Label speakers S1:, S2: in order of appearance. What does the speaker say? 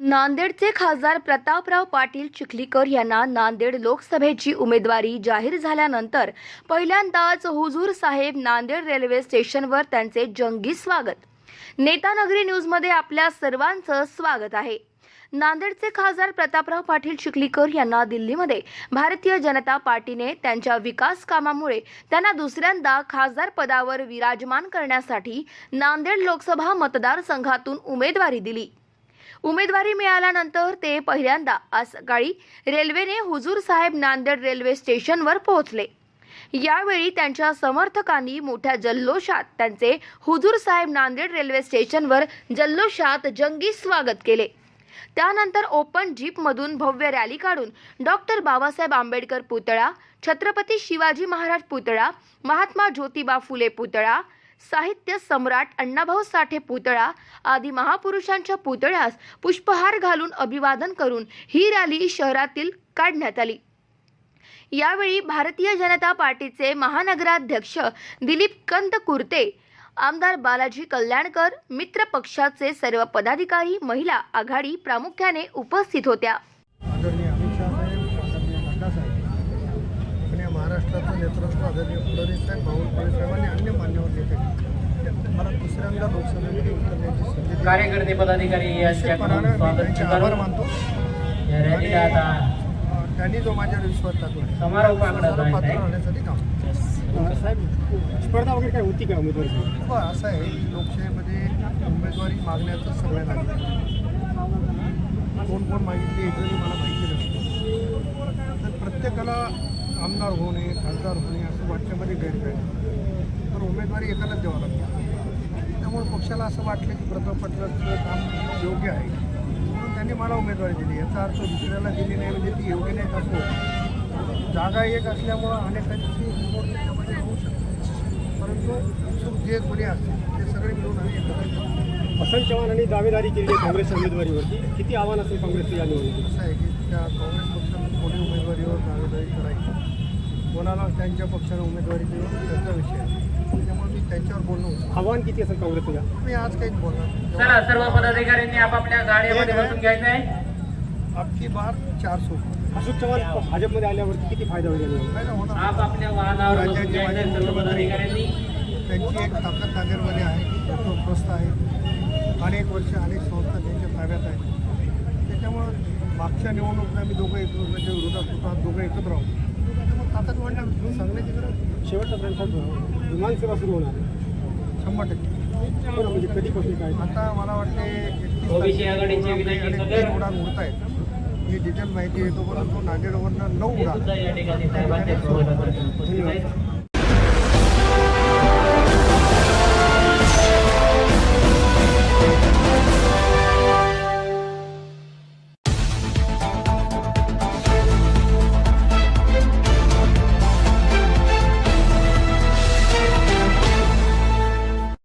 S1: नांदेडचे खासदार प्रतापराव पाटील चिखलीकर यांना नांदेड लोकसभेची उमेदवारी जाहीर झाल्यानंतर पहिल्यांदाच हुजूर साहेब नांदेड रेल्वे स्टेशनवर त्यांचे जंगी स्वागत. नेतानगरी न्यूजमध्ये आपल्या सर्वांचं स्वागत आहे. नांदेडचे खासदार प्रतापराव पाटील चिखलीकर यांना दिल्लीमध्ये भारतीय जनता पार्टीने त्यांच्या विकास कामामुळे त्यांना दुसऱ्यांदा खासदार पदावर विराजमान करण्यासाठी नांदेड लोकसभा मतदारसंघातून उमेदवारी दिली. उमेदवारी मिळाल्यानंतर ते पहिल्यांदा आज सकाळी रेल्वेने हुजूर साहेब नांदेड रेल्वे स्टेशनवर पोहोचले. यावेळी त्यांच्या समर्थकांनी मोठ्या जल्लोषात त्यांचे हुजूर साहेब नांदेड रेल्वे स्टेशनवर जल्लोषात जंगी स्वागत केले. त्यानंतर ओपन जीपमधून भव्य रॅली काढून डॉक्टर बाबासाहेब आंबेडकर पुतळा छत्रपती शिवाजी महाराज पुतळा महात्मा ज्योतिबा फुले पुतळा साहित्य सम्राट अण्णाभाऊ साठे पुतळा आदी महापुरुषांच्या पुतळ्यास पुष्पहार घालून अभिवादन करून ही रॅली शहरातील काढण्यात आली. यावेळी भारतीय जनता पार्टीचे महानगराध्यक्ष दिलीप कंत कुर्ते आमदार बालाजी कल्याणकर मित्र पक्षाचे सर्व पदाधिकारी महिला आघाडी प्रामुख्याने उपस्थित होत्या.
S2: आदरणीय अमित शाह साहेब आदरणीय नड्डा साहेब आणि या महाराष्ट्राचं नेतृत्व आदरणीय फडणवीस साहेब बावनकुळे साहेब आणि अन्य मान्यवर नेते. मला दुसऱ्यांदा लोकसभेमध्ये उतरण्याची संधी दिली.
S3: कार्यकर्ते पदाधिकारी यांच्याकडून
S2: निश्चितपणाने मी
S3: स्वागत
S2: त्यांचे आभार
S3: करून
S2: मानतो.
S3: या रॅलीला आता
S2: अं, त्यांनी जो माझ्यावर विश्वास टाकला पात्र
S3: जायचं आहे.
S2: राहण्यासाठी काम.
S4: साहेब स्पर्धा वगैरे काय होती का उमेदवारी?
S2: बघा असं आहे की लोकशाहीमध्ये उमेदवारी मागण्याचं सवय अधिकार आहे. कोण कोण मागितली हे मला माहिती नसतं. तर प्रत्येकाला आमदार होणे खासदार होणे असं वाटण्यामध्ये गैरफायदा तर उमेदवारी एकालाच द्यावं लागते. त्यामुळे पक्षाला असं वाटलं की प्रताप पाटलाचं काम योग्य आहे. म्हणून त्यांनी मला उमेदवारी दिली. याचा अर्थ दुसऱ्याला दिली नाही म्हणजे ती योग्य नाही असो जागा एक असल्यामुळं अनेकांची निवड त्याच्यामध्ये होऊ शकते. परंतु इच्छुक जे कोणी असतील ते सगळे मिळून आम्ही एकत्र.
S4: वसंत चव्हाणांनी दावेदारी केली आहे काँग्रेसच्या उमेदवारीवरती. किती आव्हान असेल काँग्रेसचं या निवडणुकीत?
S2: असं आहे की त्या काँग्रेस पक्षाने कोणी उमेदवारीवर दावेदारी करायची कोणाला त्यांच्या पक्षाने उमेदवारी दिली त्याचा विषय आहे त्याच्यामुळे मी त्यांच्यावर बोलणं होतं.
S4: आव्हान किती असेल काँग्रेसचं या?
S2: मी आज काहीच बोलणार
S3: चला सर्व पदाधिकाऱ्यांनी आपापल्या गाडीमध्ये बसून घ्यायचं आहे
S2: अबकी बार चार सो।
S4: अशोक चव्हाण भाजपमध्ये आल्यावरती किती फायदा होईल
S2: राज्याचे माझे
S3: पदाधिकाऱ्यांनी.
S2: त्यांची एक ताकद नागरमध्ये आहे की तो प्रस्त आहे. अनेक वर्ष अनेक संस्था त्यांच्या ताब्यात आहेत. त्याच्यामुळं मागच्या निवडणुकीत आम्ही दोघं एकमेकांच्या विरोधात होतो आज दोघं एकत्र आहोत. त्यामुळे ताकद वाढणार सांगण्याची गरज
S4: शेवटचा प्रश्न साहेब विमान सेवा सुरू होणार. आहे.
S2: शंभर टक्के.
S4: बरं, म्हणजे कधीपासून काय?
S2: आता मला वाटते एकतीस उडत आहेत ही डिटेल माहिती येतो परंतु नांदेडवरनं नऊ
S3: ते